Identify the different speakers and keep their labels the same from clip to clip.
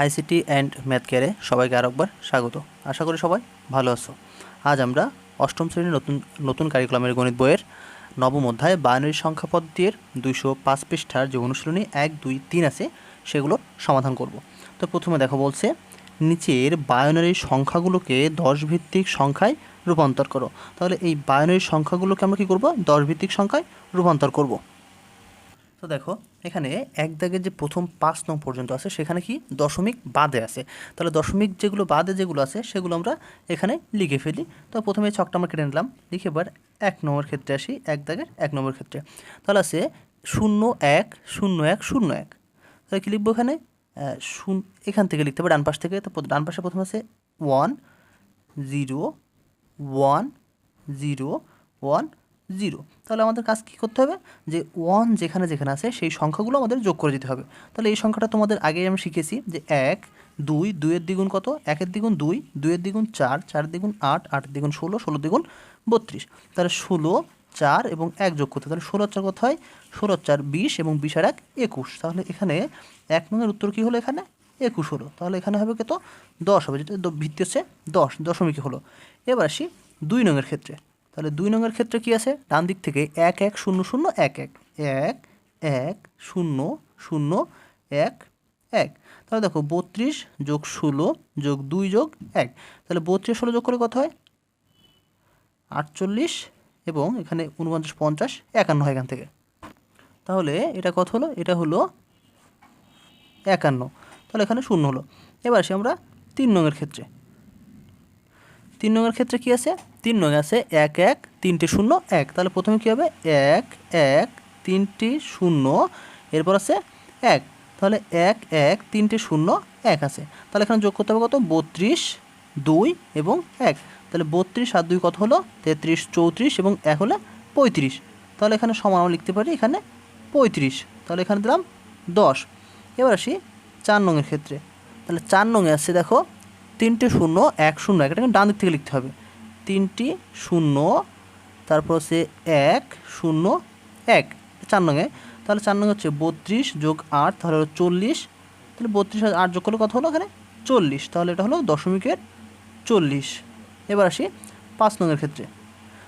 Speaker 1: ICT and math কেয়ারে সবাইকে আরেকবার স্বাগত। আশা করি সবাই ভালো আছো। আজ আমরা অষ্টম শ্রেণির নতুন নতুন কারিকুলামের গণিত বইয়ের নবম অধ্যায় বাইনারি সংখ্যা পদ্ধতির দুইশো পাঁচ পৃষ্ঠার যে অনুশীলনী এক, দুই, তিন আছে, সেগুলোর সমাধান করব। তো প্রথমে দেখো বলছে, নিচের বায়নারি সংখ্যাগুলোকে দশ ভিত্তিক সংখ্যায় রূপান্তর করো। তাহলে এই বায়নারি সংখ্যাগুলোকে আমরা কী করব? দশ ভিত্তিক সংখ্যায় রূপান্তর করব। তো দেখো, এখানে এক দাগের যে প্রথম পাঁচ নং পর্যন্ত আছে, সেখানে কি দশমিক বাদে আছে। তাহলে দশমিক যেগুলো বাদে যেগুলো আছে, সেগুলো আমরা এখানে লিখে ফেলি। তো প্রথমে ছকটা আমরা কেটে নিলাম। লিখে এবার এক নম্বর ক্ষেত্রে আসি, এক দাগের এক নম্বর ক্ষেত্রে। তাহলে আছে শূন্য এক শূন্য এক শূন্য এক। তাহলে কি লিখব এখানে? শূন্য এখান থেকে লিখতে হবে ডান পাশ থেকে। তো ডান পাশে প্রথমে আছে one zero one zero one zero. তাহলে আমাদের কাজ কী করতে হবে? যে ওয়ান যেখানে যেখানে আছে, সেই সংখ্যাগুলো আমাদের যোগ করে দিতে হবে। তাহলে এই সংখ্যাটা তোমাদের আগেই আমি শিখেছি যে এক, দুই, দুইয়ের দ্বিগুণ কত? একের দ্বিগুণ দুই, দুইয়ের দ্বিগুণ চার, চারের দ্বিগুণ আট, আটের দ্বিগুণ ষোলো ষোলো দ্বিগুণ বত্রিশ। তাহলে ষোলো, চার এবং এক যোগ করতে তাহলে ষোলো চার কত হয় ষোলো চার বিশ এবং বিশ আর এক একুশ। তাহলে এখানে এক নঙের উত্তর কী হলো এখানে? একুশ হলো। তাহলে এখানে হবে কত? দশ হবে। যেটা ভিত্তি হচ্ছে দশ, দশমিক হলো। এবার আসি দুই নঙের ক্ষেত্রে। তাহলে দুই নঙের ক্ষেত্রে কি আছে? ডান দিক থেকে এক এক, শূন্য শূন্য, এক এক। এক এক, শূন্য শূন্য, এক এক। তাহলে দেখো বত্রিশ যোগ ষোলো যোগ দুই যোগ এক। তাহলে বত্রিশ ষোলো যোগ করে কত হয়? আটচল্লিশ এবং এখানে উনপঞ্চাশ, পঞ্চাশ, একান্ন হয় এখান থেকে। তাহলে এটা কত হলো? এটা হলো একান্ন। তাহলে এখানে শূন্য হলো। এবার আসি আমরা তিন নঙের ক্ষেত্রে। তিন নঙের ক্ষেত্রে কি আছে? তিন নঙে আছে এক এক তিনটে শূন্য এক। তাহলে প্রথমে কী হবে? এক এক, তিনটি শূন্য। এরপর আছে এক। তাহলে এক এক, তিনটে শূন্য, এক আছে। তাহলে এখানে যোগ করতে হবে কত? বত্রিশ, দুই এবং এক। তাহলে বত্রিশ আর দুই কত হলো? তেত্রিশ, চৌত্রিশ এবং এক হলে পঁয়ত্রিশ। তাহলে এখানে সমান আমরা লিখতে পারি এখানে পঁয়ত্রিশ। তাহলে এখানে দিলাম দশ। এবার আসি চার নঙের ক্ষেত্রে। তাহলে চার নঙে আছে দেখো তিনটে শূন্য, এক শূন্য। এক এটা ডান দিক থেকে লিখতে হবে। তিনটি, শূন্য, তারপর হচ্ছে এক, শূন্য, এক, চার নঙে তাহলে চার নঙে হচ্ছে বত্রিশ যোগ আট, তাহলে হলো চল্লিশ। তাহলে বত্রিশ আট যোগ করলে কত হলো এখানে চল্লিশ। তাহলে এটা হলো দশমিকের চল্লিশ। এবার আসি পাঁচ নঙের ক্ষেত্রে।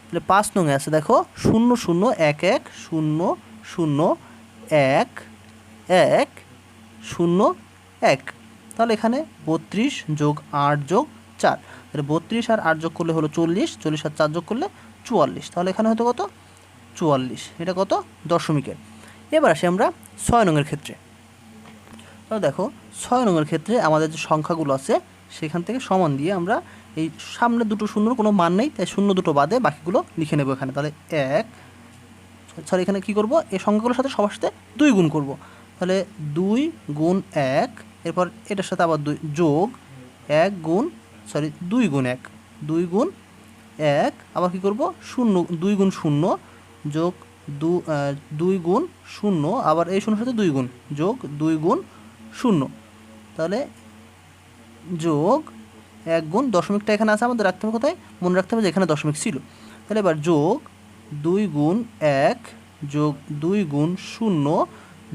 Speaker 1: তাহলে পাঁচ নঙে আছে দেখো, শূন্য শূন্য, এক এক, শূন্য শূন্য, এক এক, শূন্য, এক। তাহলে এখানে বত্রিশ যোগ আট যোগ চার। বত্রিশ আর আট যোগ করলে হলো চল্লিশ চল্লিশ আর চার যোগ করলে চুয়াল্লিশ। তাহলে এখানে হতো কত? চুয়াল্লিশ। এটা কত? দশমিকের। এবার আসি আমরা ছয় নঙের ক্ষেত্রে। তাহলে দেখো, ছয় নঙের ক্ষেত্রে আমাদের যে সংখ্যাগুলো আছে, সেখান থেকে সমান দিয়ে আমরা এই সামনে দুটো শূন্যর কোনো মান নেই, তাই শূন্য দুটো বাদে বাকিগুলো লিখে নেব এখানে। তাহলে এক সরি এখানে কি করব? এই সংখ্যাগুলোর সাথে সবার সাথে দুই গুণ করব। তাহলে দুই গুণ এক, এরপর এটার সাথে আবার দুই, যোগ এক গুণ সরি, দুই গুণ এক। দুই গুণ এক, আবার কি করব? শূন্য, দুই গুণ শূন্য যোগ দু দুই গুণ শূন্য, আবার এই শূন্যর সাথে দুই গুণ যোগ দুই গুণ শূন্য। তাহলে যোগ এক গুণ দশমিকটা এখানে আছে, আমাদের রাখতে হবে কোথায়? মনে রাখতে হবে যে এখানে দশমিক ছিল। তাহলে এবার যোগ দুই গুণ এক যোগ দুই গুণ শূন্য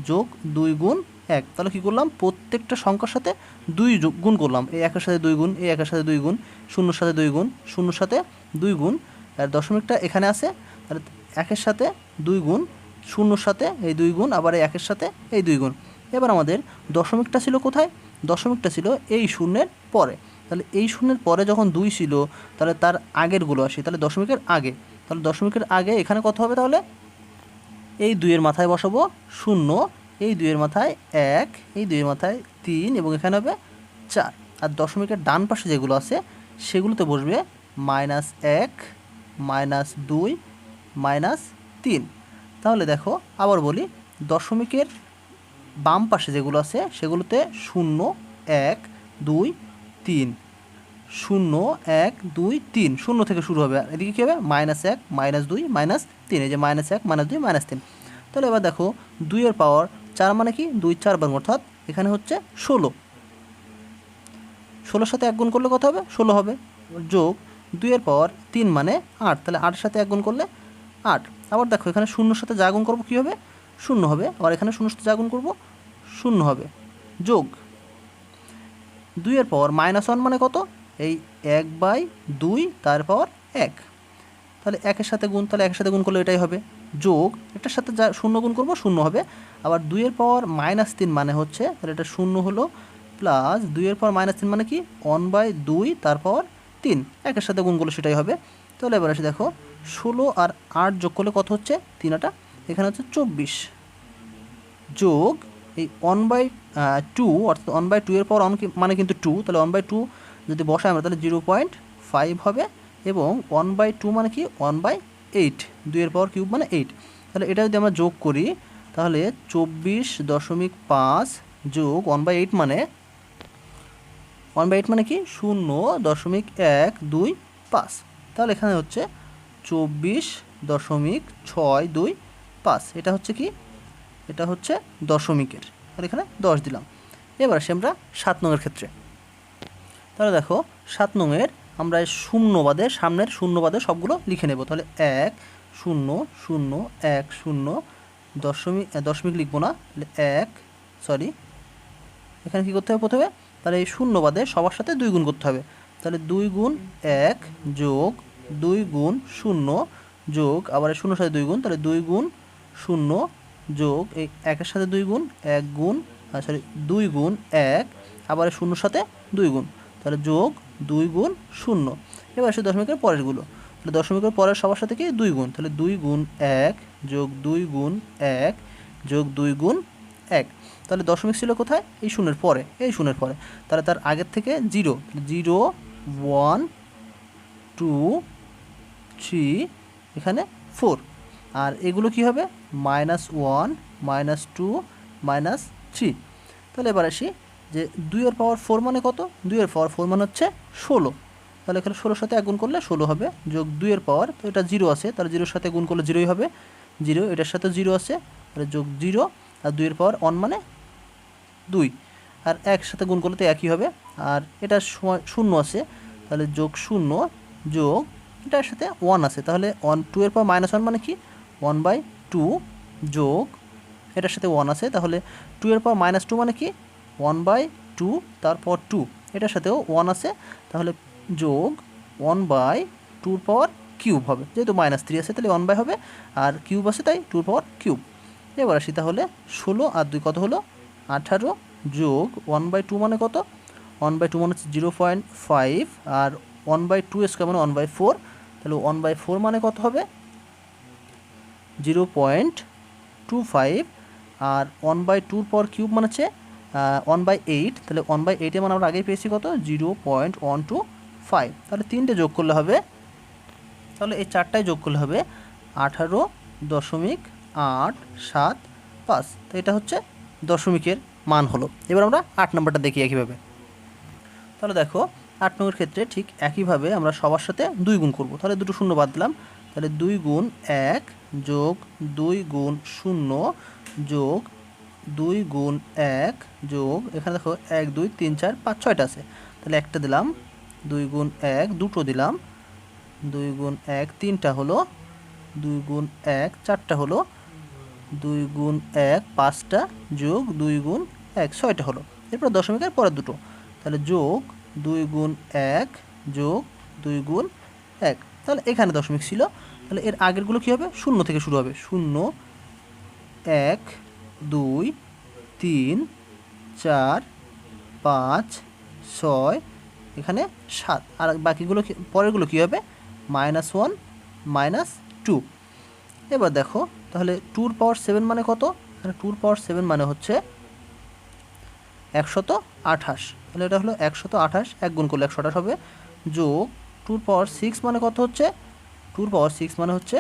Speaker 1: যোগ দুই গুণ এক। তাহলে কী করলাম? প্রত্যেকটা সংখ্যার সাথে দুই গুণ করলাম। এই একের সাথে দুই গুণ, এই একের সাথে দুই গুণ, শূন্যর সাথে দুই গুণ, শূন্যর সাথে দুই গুণ। আর দশমিকটা এখানে আছে। তাহলে একের সাথে দুই গুণ, শূন্যর সাথে এই দুই গুণ, আবার এই একের সাথে এই দুই গুণ। এবার আমাদের দশমিকটা ছিল কোথায়? দশমিকটা ছিল এই শূন্যের পরে। তাহলে এই শূন্যের পরে যখন দুই ছিল, তাহলে তার আগেরগুলো আসি। তাহলে দশমিকের আগে। তাহলে দশমিকের আগে এখানে কত হবে তাহলে? এই দুইয়ের মাথায় বসাবো শূন্য এই দুইয়ের মাথায় এক, এই দুইয়ের মাথায় তিন এবং এখানে হবে চার। আর দশমিকের ডান পাশে যেগুলো আছে, সেগুলোতে বসবে মাইনাস এক, মাইনাস দুই, মাইনাস তিন। তাহলে দেখো, আবার বলি, দশমিকের বাম পাশে যেগুলো আছে, সেগুলোতে শূন্য, এক, দুই, তিন। শূন্য, এক, দুই, তিন। শূন্য থেকে শুরু হবে। এদিকে কী হবে? মাইনাস এক, মাইনাস দুই, মাইনাস তিন। এই যে মাইনাস এক, মাইনাস দুই, মাইনাস তিন। তাহলে এবার দেখো, দুইয়ের পাওয়ার চার মানে কি? দুই, চার বার অর্থাৎ এখানে হচ্ছে ষোলো। ষোলোর সাথে এক গুণ করলে কত হবে? ষোলো হবে। যোগ দুইয়ের পর তিন মানে আট। তাহলে আটের সাথে এক গুণ করলে আট। আবার দেখো, এখানে শূন্যর সাথে যা গুণ করব কী হবে? শূন্য হবে। আবার এখানে শূন্যর সাথে যা গুণ করব? শূন্য হবে। যোগ দুইয়ের পর মাইনাস ওয়ান মানে কত? এই এক বাই দুই তার পাওয়ার এক। তাহলে একের সাথে গুণ, তাহলে একের সাথে গুণ করলে এটাই হবে। যোগ এটার সাথে যা শূন্য গুণ করব, শূন্য হবে। আবার দুইয়ের পাওয়ার মাইনাস তিন মানে হচ্ছে, তাহলে এটা শূন্য হলো প্লাস দুইয়ের পাওয়ার মাইনাস তিন মানে কি? ওয়ান বাই দুই, তার পাওয়ার তিন। একের সাথে গুণ করলে সেটাই হবে। তাহলে এবার এসে দেখো, ষোলো আর আট যোগ করলে কত হচ্ছে? তিন আটা। এখানে হচ্ছে চব্বিশ। যোগ, এই ওয়ান বাই টু অর্থাৎ ওয়ান বাই টু এর পর অন মানে কিন্তু টু তাহলে ওয়ান বাই টু যদি বসাই আমরা, তাহলে জিরো পয়েন্ট ফাইভ হবে। এবং ওয়ান বাই টু মানে কি? ওয়ান বাই এইট দুইয়ের পাওয়ার কিউব মানে এইট তাহলে এটা যদি আমরা যোগ করি, তাহলে চব্বিশ দশমিক পাঁচ যোগ ওয়ান বাই এইট মানে ওয়ান বাই এইট মানে কি? শূন্য দশমিক এক দুই পাঁচ। তাহলে এখানে হচ্ছে চব্বিশ দশমিক ছয় দুই পাঁচ। এটা হচ্ছে কি? এটা হচ্ছে দশমিকের। তাহলে এখানে দশ দিলাম। এবার আসি আমরা সাত নংয়ের ক্ষেত্রে। তাহলে দেখো, সাত নংয়ের আমরা এই শূন্যবাদে, সামনের শূন্যবাদে সবগুলো লিখে নেব। তাহলে এক, শূন্য শূন্য, এক, শূন্য, দশমিক দশমিক লিখব না। এক সরি এখানে কী করতে হবে প্রথমে? তাহলে এই শূন্যবাদে সবার সাথে দুই গুণ করতে হবে। তাহলে দুই গুণ এক যোগ দুই গুণ শূন্য যোগ, আবার এই শূন্যর সাথে দুই গুণ, তাহলে দুই গুণ শূন্য যোগ, এই একের সাথে দুই গুণ, এক গুণ সরি দুই গুণ এক, আবার শূন্যর সাথে দুই গুণ। তাহলে যোগ দুই গুণ শূন্য। এবার সে দশমিকের পরেরগুলো তাহলে দশমিকের পরের সবার সাথে কি? দুই গুণ। তাহলে দুই গুণ এক যোগ দুই গুণ এক যোগ দুই গুণ এক। তাহলে দশমিক ছিল কোথায়? এই শূন্যের পরে, এই শূন্যের পরে। তাহলে তার আগের থেকে zero. Zero, one, two, three, এখানে ফোর। আর এগুলো কি হবে? Minus one, minus two, minus three. তাহলে এবার আসি যে দুইয়ের পাওয়ার ফোর মানে কত? দুইয়ের পাওয়ার ফোর মানে হচ্ছে ষোলো। তাহলে এখানে ষোলোর সাথে এক গুণ করলে ষোলো হবে, যোগ দুইয়ের পাওয়ার তো এটা জিরো আছে, তাহলে জিরোর সাথে গুণ করলে জিরোই হবে। জিরো এটার সাথে জিরো আছে, তাহলে যোগ জিরো আর দুইয়ের পাওয়ার অন মানে দুই। আর এক সাথে গুণ করলে তো একই হবে, আর এটা শূন্য আছে, তাহলে যোগ শূন্য, যোগ, এটার সাথে ওয়ান আছে, তাহলে ওয়ান টু এর পাওয়ার মাইনাস ওয়ান মানে কি? ওয়ান বাই টু যোগ, এটার সাথে ওয়ান আছে, তাহলে টু এর পাওয়ার মাইনাস টু মানে কি? ওয়ান বাই টু তারপর টু এটার সাথেও ওয়ান আছে, তাহলে যোগ ওয়ান বাই টুর পাওয়ার কিউব হবে। যেহেতু মাইনাস থ্রি আছে, তাহলে ওয়ান বাই হবে, আর কিউব আছে তাই টুর পাওয়ার কিউব এবার আসি তাহলে ষোলো আর দুই কত হলো? আঠারো যোগ ওয়ান বাই টু মানে কত? ওয়ান বাই টু মানে হচ্ছে জিরো পয়েন্ট ফাইভ আর ওয়ান বাই টু স্কোয়ার মানে ওয়ান বাই ফোর তাহলে ওয়ান বাই ফোর মানে কত হবে? জিরো পয়েন্ট টু ফাইভ আর ওয়ান বাই টুর পর কিউব মানে হচ্ছে ওয়ান বাই এইট তাহলে ওয়ান বাই এইটে মানে আমরা আগেই পেয়েছি কত? Zero point one two five তাহলে তিনটে যোগ করলে হবে, তাহলে এই চারটায় যোগ করলে হবে আঠারো দশমিক আট সাত পাঁচ। তো এটা হচ্ছে দশমিকের মান হলো। এবার আমরা আট নম্বরটা দেখি একইভাবে। তাহলে দেখো, আট নম্বরের ক্ষেত্রে ঠিক একইভাবে আমরা সবার সাথে দুই গুণ করব। তাহলে দুটো শূন্য বাদ দিলাম। তাহলে দুই গুণ এক যোগ দুই গুণ শূন্য যোগ দুই গুণ এক যোগ, এখানে দেখো এক, দুই, তিন, চার, পাঁচ, ছয়টা আছে। তাহলে একটা দিলাম, দুই গুণ এক, দুটো দিলাম, দুই গুণ এক, তিনটা হলো, দুই গুণ এক, চারটা হলো, দুই গুণ এক, পাঁচটা যোগ দুই গুণ এক, ছয়টা হলো। এরপর দশমিকের পরের দুটো, তাহলে যোগ দুই গুণ এক, যোগ দুই গুণ এক। তাহলে এখানে দশমিক ছিল, তাহলে এর আগেরগুলো কী হবে? শূন্য থেকে শুরু হবে। শূন্য, এক দুই, তিন, চার, পাঁচ, ছয়, এখানে সাত। আর বাকিগুলো পরেরগুলো কী হবে? Minus one, minus two. এবার দেখো, তাহলে টুর পাওয়ার সেভেন মানে কত? তাহলে টুর পাওয়ার সেভেন মানে হচ্ছে একশত আঠাশ। তাহলে এটা হলো একশত আঠাশ, এক গুণ করলে একশো আঠাশ হবে। যোগ টুর পাওয়ার সিক্স মানে কত হচ্ছে? টুর পাওয়ার সিক্স মানে হচ্ছে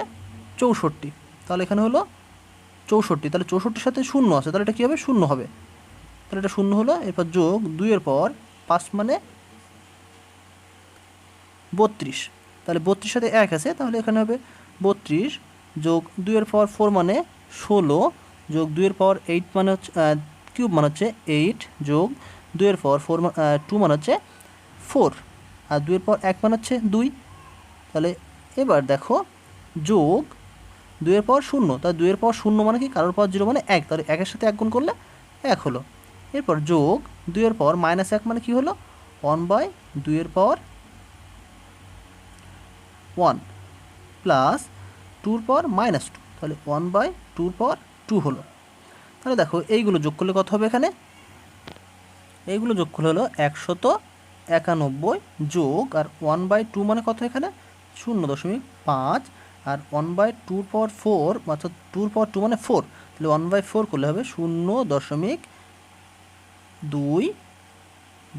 Speaker 1: চৌষট্টি। তাহলে এখানে হলো চৌষট্টি, তাহলে চৌষট্টির সাথে শূন্য আছে, তাহলে এটা কী হবে? শূন্য হবে। তাহলে এটা শূন্য হলো, এরপর যোগ দুইয়ের পর পাঁচ মানে বত্রিশ। তাহলে বত্রিশ সাথে এক আছে, তাহলে এখানে হবে বত্রিশ যোগ দুইয়ের পাওয়ার ফোর মানে ষোলো, যোগ দুইয়ের পাওয়ার এইট মানে হচ্ছে কিউব মানে হচ্ছে এইট যোগ দুইয়ের পাওয়ার ফোর টু মানে হচ্ছে ফোর আর দুইয়ের পাওয়ার এক মানে হচ্ছে দুই। তাহলে এবার দেখো, যোগ দুইয়ের পাওয়ার শূন্য। তাহলে দুইয়ের পাওয়ার শূন্য মানে কি? কারোর পাওয়ার জিরো মানে এক। তাহলে একের সাথে এক গুণ করলে এক হলো। এরপর যোগ দুইয়ের পর মাইনাস এক মানে কি হলো? ওয়ান বাই দুইয়ের পর ওয়ান প্লাস টুর পর মাইনাস টু। তাহলে ওয়ান বাই টুর পর টু হলো। তাহলে দেখো, এইগুলো যোগ করলে কত হবে এখানে? এইগুলো যোগ করলে হলো একশত একানব্বই যোগ আর ওয়ান বাই টু মানে কত এখানে? শূন্য দশমিক পাঁচ। আর ওয়ান বাই টুর পর ফোর অর্থাৎ টুর পর টু মানে ফোর তাহলে ওয়ান বাই ফোর করলে হবে শূন্য দশমিক দুই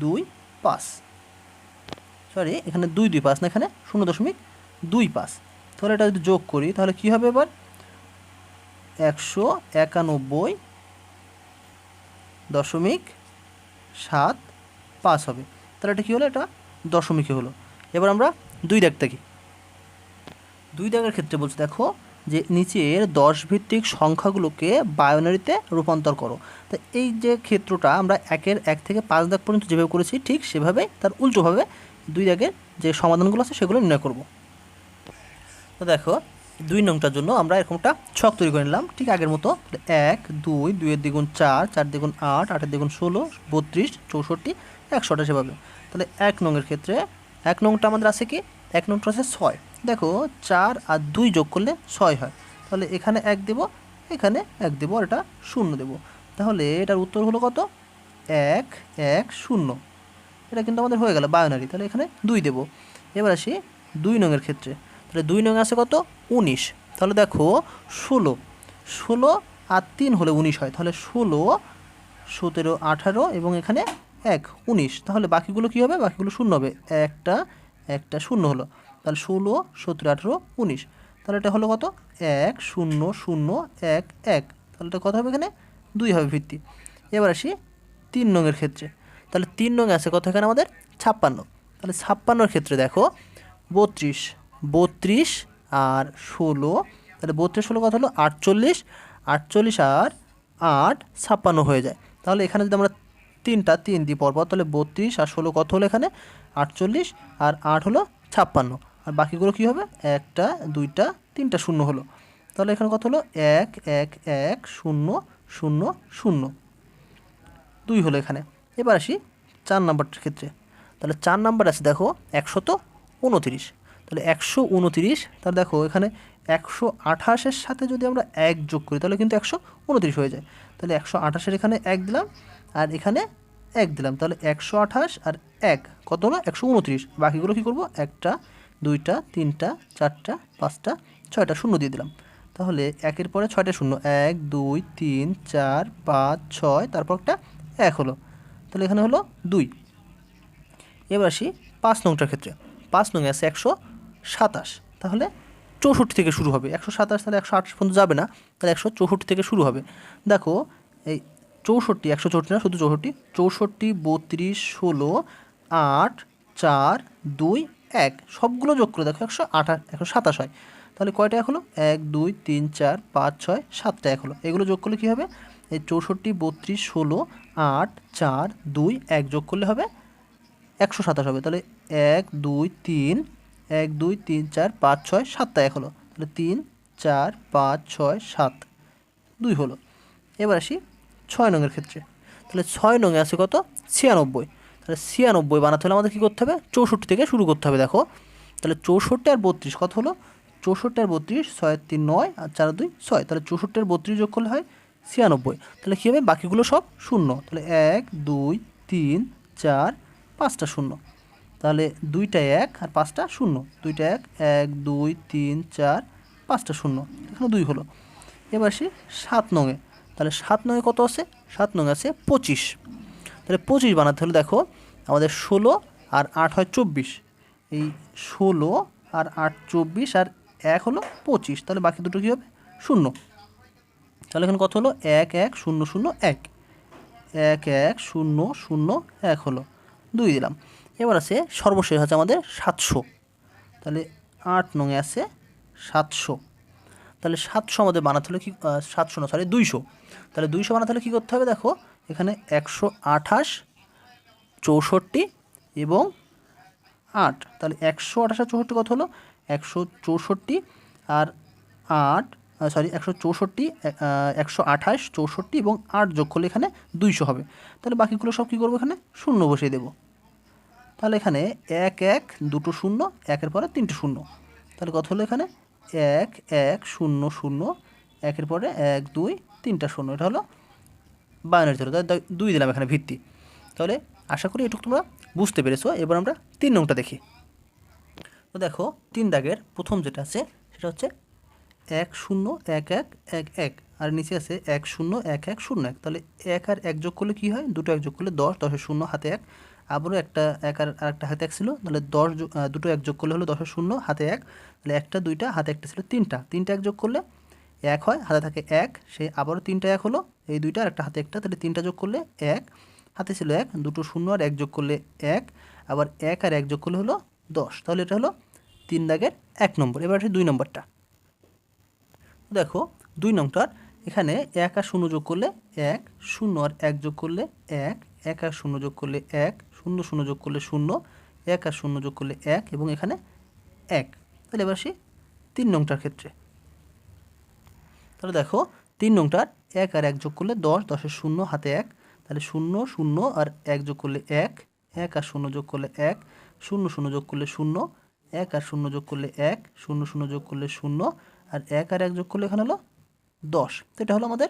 Speaker 1: দুই পাঁচ। সরি এখানে দুই দুই পাঁচ না, এখানে শূন্য দশমিক দুই পাঁচ। তাহলে এটা যদি যোগ করি, তাহলে কি হবে এবার? একশো একানব্বই দশমিক সাত পাঁচ হবে। তাহলে এটা কী হলো? এটা দশমিকে হলো। এবার আমরা দুই দাগ থাকি। দুই দাগের ক্ষেত্রে বলছে, দেখো, যে নিচের দশ ভিত্তিক সংখ্যাগুলোকে বায়োনারিতে রূপান্তর করো। তো এই যে ক্ষেত্রটা আমরা একের এক থেকে পাঁচ দাগ পর্যন্ত যেভাবে করেছি, ঠিক সেভাবে তার উল্টোভাবে দুই দাগের যে সমাধানগুলো আছে, সেগুলো নির্ণয় করব। তো দেখো, দুই নংটার জন্য আমরা এরকমটা ছক তৈরি করে নিলাম। ঠিক আগের মতো, এক, দুই, দুইয়ের দ্বিগুণ চার চার দ্বিগুণ আট, আটের দ্বিগুণ ষোলো, বত্রিশ, চৌষট্টি, একশোটা সেভাবে। তাহলে এক নংয়ের ক্ষেত্রে, এক নংটা আমাদের আছে কি? এক নংটা আছে ছয়। দেখো চার আর দুই যোগ করলে ছয় হয়। তাহলে এখানে এক দেব, এখানে এক দেবো, আর এটা শূন্য দেব। তাহলে এটার উত্তর হলো কত? এক এক, শূন্য। এটা কিন্তু আমাদের হয়ে গেল বায়োনারি তাহলে এখানে দুই দেব। এবার আসি দুই নংয়ের ক্ষেত্রে। তাহলে দুই নং আছে কত? উনিশ। তাহলে দেখো ষোলো। ষোলো আর তিন হলে উনিশ হয়। তাহলে ষোলো, সতেরো, আঠারো এবং এখানে এক, উনিশ। তাহলে বাকিগুলো কী হবে? বাকিগুলো শূন্য হবে। একটা একটা শূন্য হলো। তাহলে ষোলো, সতেরো, আঠেরো, উনিশ। তাহলে এটা হলো কত? এক, শূন্য শূন্য, এক এক। তাহলে এটা কত হবে এখানে? দুই হবে ভিত্তি। এবার আসি তিন নংয়ের ক্ষেত্রে। তাহলে তিন নং আছে কত এখানে আমাদের? ছাপ্পান্ন। তাহলে ছাপ্পান্নর ক্ষেত্রে দেখো, বত্রিশ বত্রিশ আর ষোলো। তাহলে বত্রিশ, ষোলো কত হলো? আটচল্লিশ। আটচল্লিশ আর আট ছাপ্পান্ন হয়ে যায়। তাহলে এখানে যদি আমরা তিনটা তিন দিই পরপর, তাহলে বত্রিশ আর ষোলো কত হলো এখানে? আটচল্লিশ আর আট হলো ছাপ্পান্ন। আর বাকিগুলো কী হবে? একটা, দুইটা, তিনটা শূন্য হলো। তাহলে এখানে কত হলো? এক এক এক, শূন্য শূন্য শূন্য। দুই হলো এখানে। এবার আসি চার নাম্বারটার ক্ষেত্রে। তাহলে চার নাম্বার আছে, দেখো, একশত উনতিরিশ। তাহলে একশো উনতিরিশ, তাহলে দেখো, এখানে একশো আঠাশের সাথে যদি আমরা এক যোগ করি, তাহলে কিন্তু একশো উনতিরিশ হয়ে যায়। তাহলে একশো আঠাশের এখানে এক দিলাম, আর এখানে এক দিলাম। তাহলে একশো আঠাশ আর এক, কত হলো? একশো উনত্রিশ। বাকিগুলো কী করব? একটা দুইটা, তিনটা, চারটা, পাঁচটা, ছয়টা, শূন্য দিয়ে দিলাম। তাহলে একের পরে ছয়টা শূন্য। এক, দুই, তিন, চার, পাঁচ, ছয়, তারপর একটা এক হলো। তাহলে এখানে হলো দুই। এবার আসি পাঁচ নংটার ক্ষেত্রে। পাঁচ নং আছে একশো সাতাশ। তাহলে চৌষট্টি থেকে শুরু হবে। একশো সাতাশ তাহলে একশো আঠাশ পর্যন্ত যাবে না। তাহলে একশো চৌষট্টি থেকে শুরু হবে। দেখো, এই চৌষট্টি, একশো চৌষট্টি না, শুধু চৌষট্টি। চৌষট্টি, বত্রিশ, ষোলো, আট, চার, দুই এক। সবগুলো যোগ করে দেখো, একশো আঠাশ, একশো সাতাশ হয়। তাহলে কয়টা এক হলো? এক, দুই, তিন, চার, পাঁচ, ছয়, সাতটা এক হলো। এগুলো যোগ করলে কী হবে? এই চৌষট্টি, বত্রিশ, ষোলো, আট, চার, দুই, এক যোগ করলে হবে একশো সাতাশ হবে। তাহলে এক, দুই, তিন, এক, দুই, তিন, চার, পাঁচ, ছয়, সাতটা এক হলো। তাহলে তিন, চার, পাঁচ, ছয়, সাত, দুই হলো। এবার আসি ছয় নংয়ের ক্ষেত্রে। তাহলে ছয় নংয়ে আছে কত? ছিয়ানব্বই। ছিয়ানব্বই বানাতে হলে আমাদের কী করতে হবে? চৌষট্টি থেকে শুরু করতে হবে, দেখো। তাহলে চৌষট্টি আর বত্রিশ কত হলো? চৌষট্টি আর বত্রিশ ছয় তিন নয় আর চার দুই ছয়। তাহলে চৌষট্টি আর বত্রিশ যোগ করলে হয় ছিয়ানব্বই। তাহলে কী হবে? বাকিগুলো সব শূন্য। তাহলে এক, দুই, তিন, চার, পাঁচটা শূন্য। তাহলে দুইটা এক আর পাঁচটা শূন্য। দুইটা এক এক, দুই, তিন, চার, পাঁচটা শূন্য। এখানে দুই হলো। এবার আসি সাত নঙে। তাহলে সাত নঙে কত আছে? সাত নঙে আছে পঁচিশ। তাহলে পঁচিশ বানাতে হলে দেখো আমাদের ষোলো আর আট হয় চব্বিশ। এই ষোলো আর আট চব্বিশ আর এক হলো পঁচিশ, তাহলে বাকি দুটো কী হবে? শূন্য। তাহলে এখানে কত হলো? এক এক, শূন্য শূন্য, এক। এক এক, শূন্য শূন্য, এক হলো। দুই দিলাম। এবার আছে সর্বশেষ আছে আমাদের সাতশো। তাহলে আট নঙে আছে সাতশো। তাহলে সাতশো আমাদের বানাতে হলে কি সাতশো না সরি দুইশো। তাহলে দুইশো বানাতে হলে কী করতে হবে? দেখো, এখানে একশো আঠাশ চৌষট্টি এবং আট। তাহলে একশো আঠাশ চৌষট্টি কত হলো? একশো চৌষট্টি আর আট সরি একশো চৌষট্টি একশো আঠাশ, চৌষট্টি এবং আট যোগ করলে এখানে দুইশো হবে। তাহলে বাকিগুলো সব কী করব এখানে? শূন্য বসিয়ে দেবো। তাহলে এখানে এক এক, দুটো শূন্য, একের পরে তিনটে শূন্য। তাহলে কত হলো এখানে? এক এক, শূন্য শূন্য, একের পরে এক, দুই, তিনটা শূন্য। এটা হলো বায়নের ধরে। তাহলে দুই দিলাম এখানে ভিত্তি। তাহলে আশা করি এটুকু তোমরা বুঝতে পেরেছ। এবার আমরা তিন নংটা দেখি। তো দেখো, তিন দাগের প্রথম যেটা আছে, সেটা হচ্ছে এক শূন্য এক এক এক এক আর নিচে আছে এক শূন্য এক এক শূন্য এক। তাহলে এক আর এক যোগ করলে কী হয়? দুটো এক যোগ করলে দশ দশের শূন্য হাতে এক। আবারও একটা এক আর আরেকটা হাতে এক ছিল, তাহলে দশ দুটো এক যোগ করলে হলো দশের শূন্য হাতে এক। তাহলে একটা, দুইটা, হাতে একটা ছিল তিনটা। তিনটা এক যোগ করলে এক হয়, হাতে থাকে এক। সে আবারও তিনটা এক হলো, এই দুইটা আর একটা হাতে একটা, তাহলে তিনটা যোগ করলে এক। হাতে ছিল এক, দুটো শূন্য আর এক যোগ করলে এক, আবার এক আর এক যোগ করলে হলো দশ। তাহলে এটা হলো তিন দাগের এক নম্বর। এবার আছে দুই নম্বরটা। দেখো, দুই নম্বরটার এখানে এক আর শূন্য যোগ করলে এক, শূন্য আর এক যোগ করলে এক এক আর শূন্য যোগ করলে এক, শূন্য শূন্য যোগ করলে শূন্য, এক আর শূন্য যোগ করলে এক এবং এখানে এক। তাহলে এবার আসি তিন নংটার ক্ষেত্রে। তাহলে দেখো, তিন নংটার এক আর এক যোগ করলে দশ, দশের শূন্য, হাতে এক তাহলে শূন্য শূন্য আর এক যোগ করলে এক এক আর শূন্য যোগ করলে এক, শূন্য শূন্য যোগ করলে শূন্য, এক আর শূন্য যোগ করলে এক, শূন্য শূন্য যোগ করলে শূন্য আর এক আর এক যোগ করলে এখানে হলো দশ। তো এটা হলো আমাদের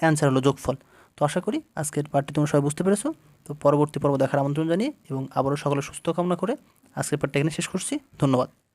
Speaker 1: অ্যান্সার হলো যোগফল। তো আশা করি আজকের পার্টটি তোমরা সবাই বুঝতে পেরেছ। তো পরবর্তী পর্ব দেখার আমন্ত্রণ জানিয়ে এবং আবারও সকলে সুস্থ কামনা করে আজকের পার্টটা এখানে শেষ করছি। ধন্যবাদ।